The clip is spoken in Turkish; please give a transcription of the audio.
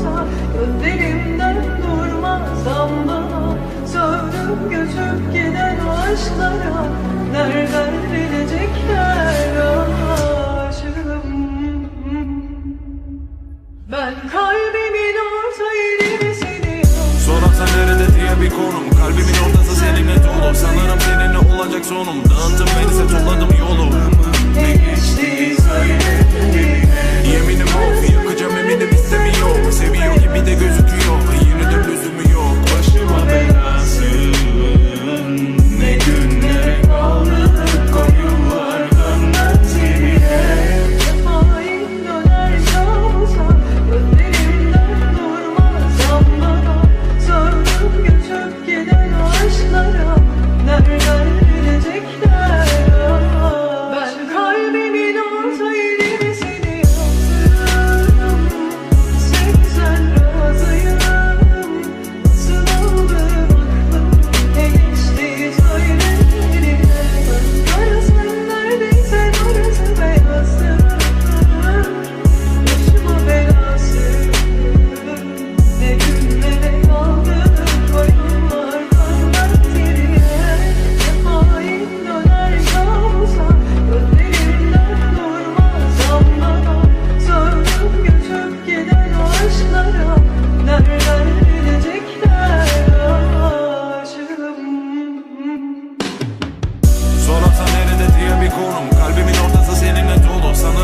olsa Gözlerimden durmaz damla Sövdüm göçüp giden aşklara Nereden bilecekler aşığım? Ben kalbimin orta yerini seni Sorarsan nerede diye bir konum. Kalbimin ortası seninle dolu. Sanırım seninle olacak sonum. konum Kalbimin ortası seninle dolu. Sana